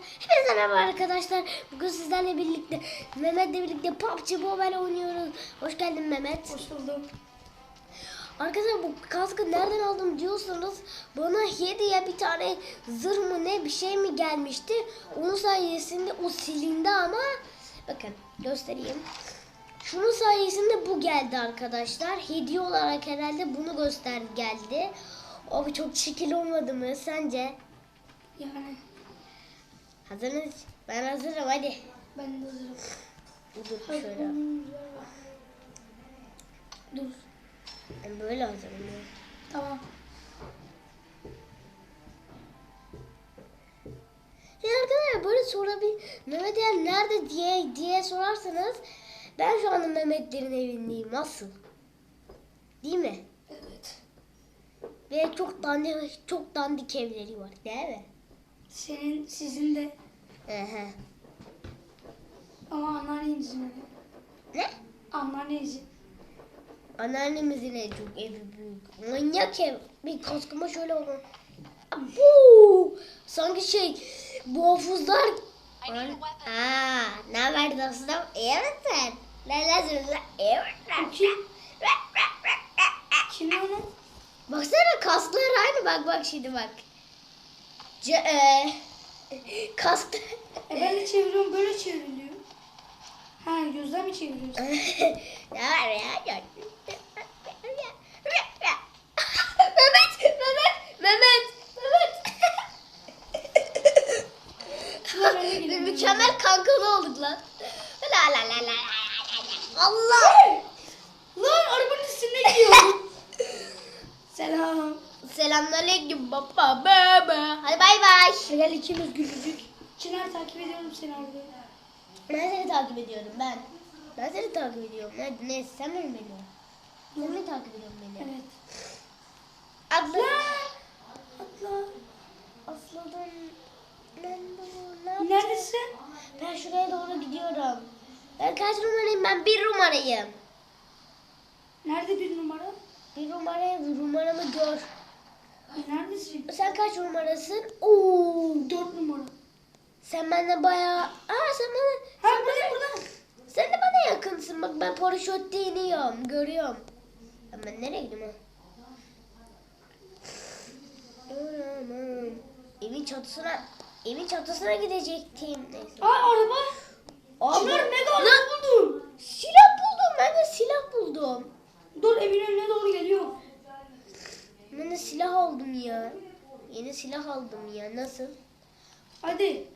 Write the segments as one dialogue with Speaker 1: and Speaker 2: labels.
Speaker 1: Hepinize merhaba arkadaşlar. Bugün sizlerle birlikte Mehmet'le birlikte PUBG Mobile oynuyoruz. Hoş geldin Mehmet.
Speaker 2: Hoş bulduk.
Speaker 1: Arkadaşlar bu kaskı nereden aldım diyorsanız bana hediye bir tane zırh mı ne bir şey mi gelmişti. Onun sayesinde o silindi ama bakın göstereyim. Şunun sayesinde bu geldi arkadaşlar. Hediye olarak herhalde bunu göster geldi. Abi çok şekil olmadı mı sence?
Speaker 2: Yani
Speaker 1: Hazır mısın? Ben hazırım hadi.
Speaker 2: ben de hazırım.
Speaker 1: Dur şöyle.
Speaker 2: Dur.
Speaker 1: Ben böyle hazırım.
Speaker 2: Tamam.
Speaker 1: Ya arkadaşlar böyle sorabil Mehmet Eren nerede diye diye sorarsanız ben şu anda Mehmetlerin evindeyim. Nasıl? Değil mi?
Speaker 2: Evet.
Speaker 1: Ve çok dandik çok dandik evleri var değil mi?
Speaker 2: Senin, sizin de
Speaker 1: Ehe.
Speaker 2: ama anneannenizin evi.
Speaker 1: Ne?
Speaker 2: Anneannenizin.
Speaker 1: Anneannemizin en çok evi büyük. Manyak ev. Bir kaskıma şöyle oldu. Bu sanki şey bu hafızlar Aa, ne haber dostum? İyi misin? Ne lazım? İyi misin?
Speaker 2: Kim? Kim onu?
Speaker 1: Baksana kaslar aynı bak bak şimdi bak. C e, kask.
Speaker 2: E ben de çeviriyorum böyle çevriliyor. Ha gözden mi çeviriyorsun?
Speaker 1: ne var ya? Mehmet, Mehmet, Mehmet,
Speaker 2: Şuna ben de
Speaker 1: Mehmet.
Speaker 2: gireyim.
Speaker 1: Mükemmel kankalı olduk lan. La la la la la. Allah.
Speaker 2: Lan arabanın üstünde gidiyorum. Selam.
Speaker 1: Selamünaleyküm baba baba. Hadi bay bay.
Speaker 2: Gel ikimiz gülücük. Çınar takip ediyorum seni orada.
Speaker 1: Ben seni takip ediyorum ben. Ben seni takip ediyorum. Ne, ne sen mi beni? Sen mi takip ediyorsun beni?
Speaker 2: Evet.
Speaker 1: Atla.
Speaker 2: Atla.
Speaker 1: Atladım. Ben de ne?
Speaker 2: Neredesin?
Speaker 1: Ben şuraya doğru gidiyorum. Ben kaç numarayım? Ben bir numarayım.
Speaker 2: Nerede bir numara?
Speaker 1: Bir numarayım. Numaramı gör.
Speaker 2: Neredesin?
Speaker 1: Sen kaç numarasın? Oo.
Speaker 2: Dört numara.
Speaker 1: Sen benden bayağı... Aa sen bana...
Speaker 2: Ha burada burada.
Speaker 1: Sen de bana yakınsın. Bak ben paraşütle iniyorum. Görüyorum. Ben, ben nereye gidiyorum? Evin çatısına... Evin çatısına gidecektim. Neyse.
Speaker 2: Aa araba.
Speaker 1: Aa,
Speaker 2: Çınar
Speaker 1: bu-
Speaker 2: mega araba
Speaker 1: Lan,
Speaker 2: buldum.
Speaker 1: Silah buldum. Ben de silah buldum.
Speaker 2: Dur evin önüne doğru geliyor.
Speaker 1: Ben de silah aldım ya. Yeni silah aldım ya. Nasıl?
Speaker 2: Hadi.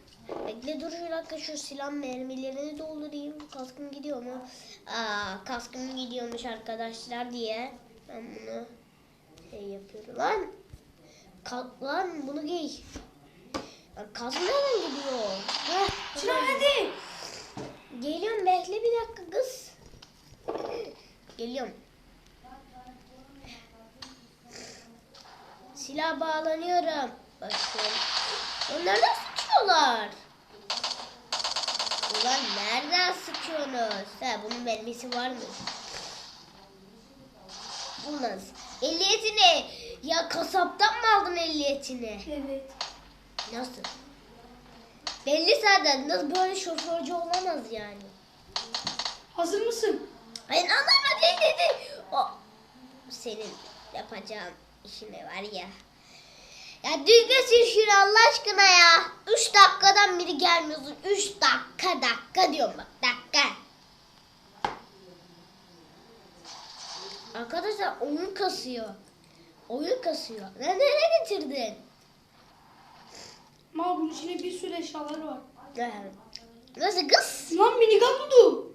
Speaker 1: Bekle dur bir dakika şu silah mermilerini doldurayım. Kaskım gidiyor mu? Aa kaskım gidiyormuş arkadaşlar diye. Ben bunu şey yapıyorum. Lan! Kalk lan bunu giy. Lan kask nereden gidiyor? Heh,
Speaker 2: Çınar hadi.
Speaker 1: Geliyorum bekle bir dakika kız. Geliyorum. Silah bağlanıyorum. Bakın. Onlar da sıkıyorlar. Ulan nereden sıkıyorsunuz? Ha bunun mermisi var mı? Nasıl? Ehliyetini. Ya kasaptan mı aldın ehliyetini?
Speaker 2: Evet.
Speaker 1: Nasıl? Belli zaten. Nasıl böyle şoförcü olamaz yani.
Speaker 2: Hazır mısın?
Speaker 1: Ben anlamadım dedi. O senin yapacağın işine var ya. Ya düzgün sür şunu Allah aşkına ya. Üç dakikadan biri gelmiyorsun. Üç dakika dakika diyorum bak dakika. Arkadaşlar oyun kasıyor. Oyun kasıyor. Lan nereye getirdin?
Speaker 2: Ama bunun içinde bir sürü eşyaları var.
Speaker 1: Evet. Nasıl kız?
Speaker 2: Lan minigun buldum.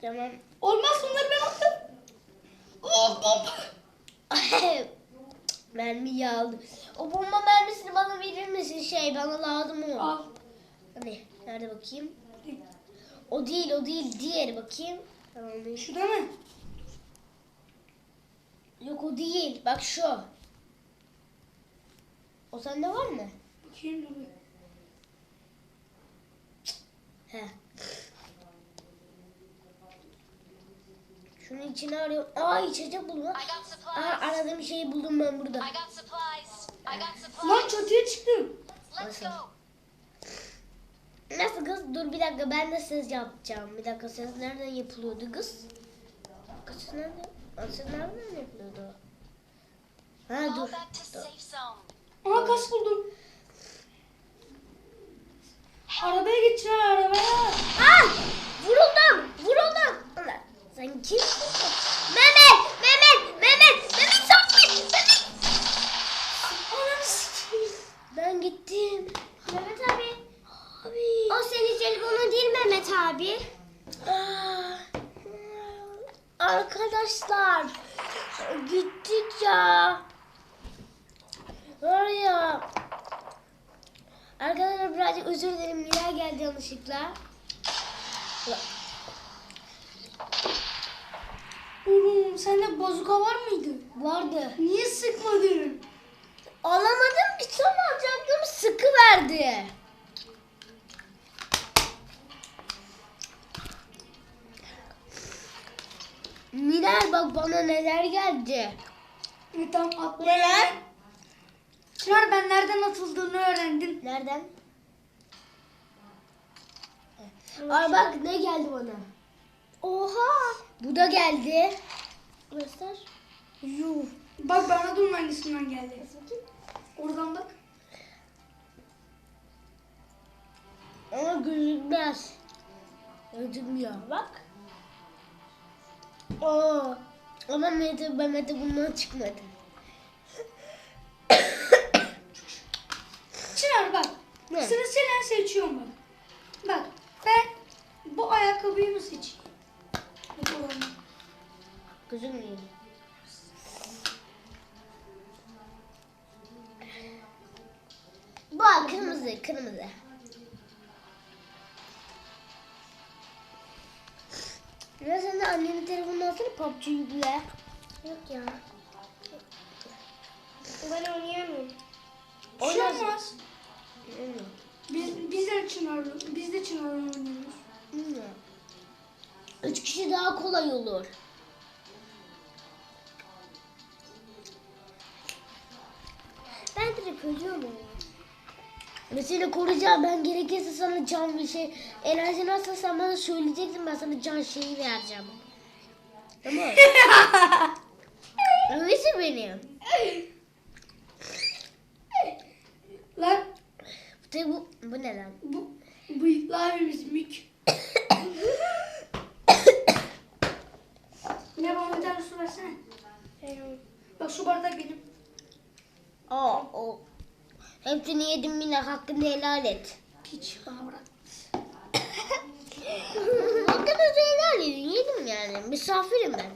Speaker 1: Tamam.
Speaker 2: Olmaz bunları ben. Hop hop.
Speaker 1: Mermiyi aldım. O bomba mermisini bana verir misin? Şey bana lazım o.
Speaker 2: Al.
Speaker 1: Hani nerede bakayım? O değil o değil diğeri bakayım. Tamam.
Speaker 2: Şu da mı?
Speaker 1: Yok o değil. Bak şu. O sende var mı?
Speaker 2: Bakayım dur.
Speaker 1: He. Şunun içine arıyorum. Aa içecek buldum. Aa aradığım şeyi buldum ben burada.
Speaker 2: Lan çatıya çıktım.
Speaker 3: Go.
Speaker 1: Nasıl kız? Dur bir dakika ben de ses yapacağım. Bir dakika ses nereden yapılıyordu kız? Kız? Aa, Ses nereden yapılıyordu? Ha dur. dur.
Speaker 2: Aha kas buldum. Arabaya geç Çınar arabaya.
Speaker 1: Vuruldum! Vuruldum! Sen kimsin? Mehmet! Mehmet! Mehmet! Mehmet sakin! Mehmet!
Speaker 2: Ananı.
Speaker 1: Ben gittim. Mehmet abi. Abi. O senin telefonun değil Mehmet abi. Ah. Arkadaşlar. Gittik ya. Var ya. Arkadaşlar birazcık özür dilerim. Nilay geldi yanlışlıkla.
Speaker 2: Oğlum sende bazuka var mıydı?
Speaker 1: Vardı.
Speaker 2: Niye sıkmadın?
Speaker 1: Alamadım ki tam alacaktım sıkı verdi. Nilay bak bana neler geldi.
Speaker 2: E, atla.
Speaker 1: Neler?
Speaker 2: Çınar ben nereden atıldığını öğrendim.
Speaker 1: Nereden? Ay bak ne geldi bana. Oha! Bu da geldi. Göster.
Speaker 2: Yuh. Bak bana dur hangisinden geldi. Oradan bak.
Speaker 1: Ama gözükmez. Gözükmüyor. Bak. Aa, ama Mehmet'e Mehmet'e bundan çıkmadı.
Speaker 2: Çınar bak.
Speaker 1: Ne?
Speaker 2: Sıra seçiyorum bak. Bak ben bu ayakkabıyı mı seçeyim?
Speaker 1: Gözükmüyor. Bak kırmızı kırmızı. Ya sen de annenin telefonunu alsana PUBG yükle. Yok ya. Ben oynayamıyorum.
Speaker 2: Şey.
Speaker 1: Bilmiyorum.
Speaker 2: Biz, biz de Çınar'la, biz de Çınar'la oynuyoruz.
Speaker 1: Bilmiyorum. Üç kişi daha kolay olur. Ben direkt ölüyorum. Mesela koruyacağım ben gerekirse sana can bir şey enerji nasıl sen bana söyleyeceksin ben sana can şeyi vereceğim. Tamam. Öyleyse benim.
Speaker 2: Lan
Speaker 1: Bu, bu, ne lan?
Speaker 2: bu bıyıklar mük. ne bana bir tane su versene. Bak şu bardak benim.
Speaker 1: Aa o. Hepsini yedim yine hakkını helal et.
Speaker 2: Hiç bana bırak.
Speaker 1: Hakkını helal edin yedim yani. Misafirim ben.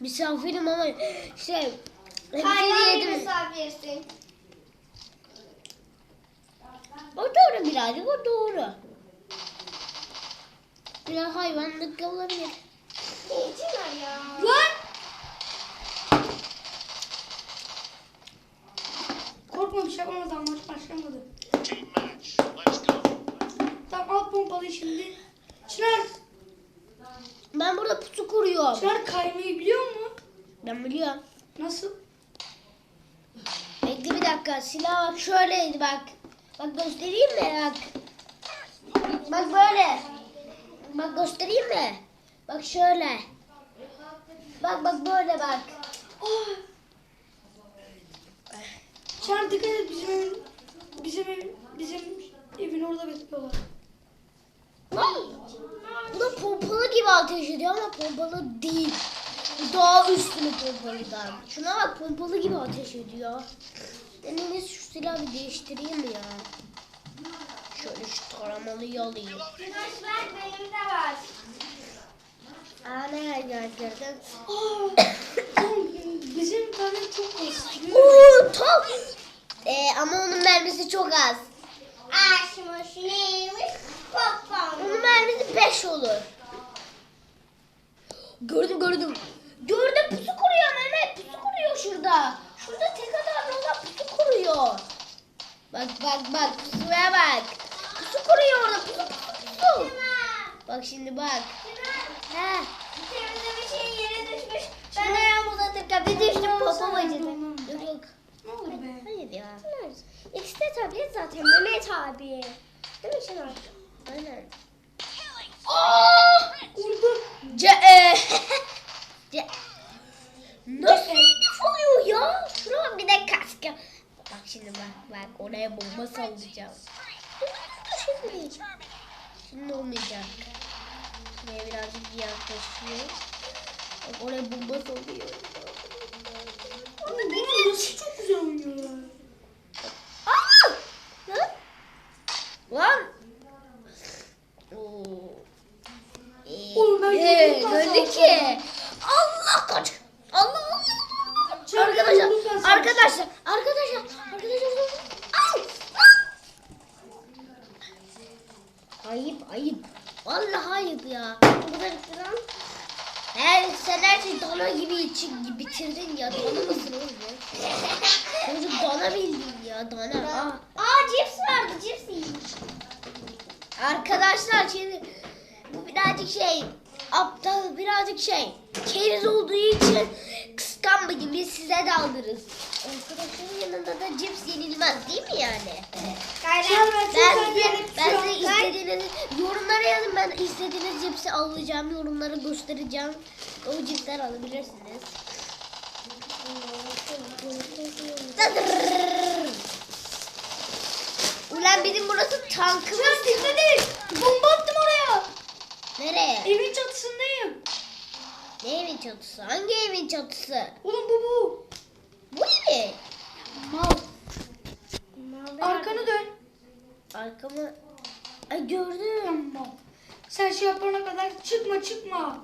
Speaker 1: Misafirim ama şey hepsini yedim.
Speaker 4: misafirsin.
Speaker 1: O doğru birazcık o doğru. Biraz hayvanlık olabilir.
Speaker 4: Var ya?
Speaker 2: Lan! Korkma bir şey yapamaz daha maç başlamadı.
Speaker 5: Go.
Speaker 2: Tamam al pompalıyı şimdi. Çınar,
Speaker 1: Ben burada pusu kuruyorum.
Speaker 2: Çınar kaymayı biliyor mu?
Speaker 1: Ben biliyorum.
Speaker 2: Nasıl?
Speaker 1: Bekle bir dakika. Silah bak şöyleydi bak. Bak göstereyim mi bak. Bak böyle. Bak göstereyim mi? Bak şöyle. Bak bak böyle bak.
Speaker 2: Oh. Çınar dikkat et bizim evin, bizim evin, bizim evin orada bekliyorlar.
Speaker 1: Bu da pompalı gibi ateş ediyor ama pompalı değil. Daha üstüne pompalıdan. Şuna bak pompalı gibi ateş ediyor. İyisi şu silahı bir değiştireyim ya. Şöyle şu taramalıyı alayım.
Speaker 4: Güneş ver benim de var.
Speaker 1: Ana
Speaker 2: tamam bizim tane çok kastırıyor.
Speaker 1: Oo tam. Ee, ama onun mermisi çok az.
Speaker 4: Aşmış neymiş? Popcorn.
Speaker 1: Onun mermisi 5 olur. Gördüm gördüm. Gördüm pusu kuruyor Mehmet. Pusu kuruyor şurada. Şurada tek adamlı olan pusu kuruyor. Bak bak bak pusuya bak. Pusu kuruyor orada. Pusu pusu. Bak şimdi bak. He.
Speaker 4: Üzerimde bir şey yere düşmüş. Ben şimdi... ayağımı uzatırken bir düştüm popom acıdı.
Speaker 2: Yok
Speaker 1: yok.
Speaker 2: Ne olur be.
Speaker 1: Hayır ya.
Speaker 4: İkisi de tablet
Speaker 1: zaten Mehmet abi. Değil mi Şener? Aynen. Oh! Aaa!
Speaker 2: Vurdu.
Speaker 1: Ce... E, ce... Nasıl hedef oluyor ya? Şuna bir de kask Bak şimdi bak bak oraya bomba sallayacağım. Şimdi. Şimdi olmayacak. Şuraya birazcık yaklaşıyor. Bak oraya bomba salıyor.
Speaker 2: Oğlum bunlar nasıl çok güzel oynuyorlar.
Speaker 1: Aa! Lan! Lan! Oo. Ee,
Speaker 2: Oğlum ben
Speaker 1: ee, gördü ki. Allah kaç. Allah Allah. Arkadaşlar, arkadaşlar, arkadaşlar. Ayıp ya. Bu kadar falan. Her, sen her şeyi dana gibi için bitirdin ya. Dana mısın oğlum? Çocuk dana bildin ya, dana. Aa.
Speaker 4: Aa cips vardı cips yiyeyim.
Speaker 1: Arkadaşlar şimdi bu birazcık şey aptal birazcık şey keriz olduğu için kıskanmayın biz size de alırız. Arkadaşların yanında da cips yenilmez değil mi yani?
Speaker 4: Gayret.
Speaker 2: Ben
Speaker 1: Ben
Speaker 2: yok.
Speaker 1: istediğiniz yorumlara yazın ben istediğiniz cipsi alacağım yorumlara göstereceğim. O cipsler alabilirsiniz. Ulan bizim burası tankımız.
Speaker 2: Et. Bomba attım oraya.
Speaker 1: Nereye?
Speaker 2: Evin çatısındayım.
Speaker 1: Ne evin çatısı? Hangi evin çatısı?
Speaker 2: Oğlum bu bu.
Speaker 1: Bu evi.
Speaker 2: Mal. Arkanı dön.
Speaker 1: Arkamı... Ay gördüm.
Speaker 2: Sen şey yapana kadar çıkma çıkma.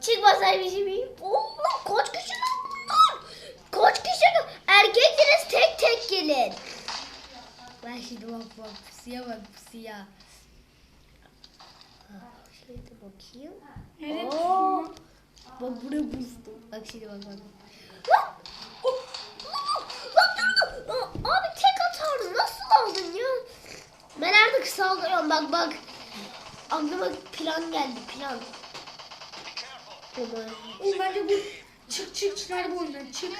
Speaker 1: Çıkmasay bir şey miyim? Allah kaç kişi lan? Kaç kişi? Erkeksiniz tek tek gelin. Ben şimdi bak bak pusuya bak pusuya. Şöyle bakayım.
Speaker 2: Evet.
Speaker 1: Bak buraya buzdu. Bak şimdi bak bak. Lan! Oh! Lan! Lan! Abi tek atar nasıl aldın ya? Ben artık saldırıyorum bak bak. Aklıma plan geldi plan.
Speaker 2: Oğlum bence bu çık çık çıkar bu oyundan çık.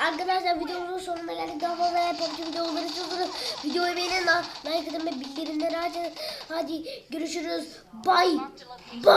Speaker 1: Arkadaşlar videomuzun sonuna geldik. Daha fazla PUBG videoları istiyorsanız videoyu beğenin, like atın ve bildirimleri açın. Hadi görüşürüz. Bye. Bye.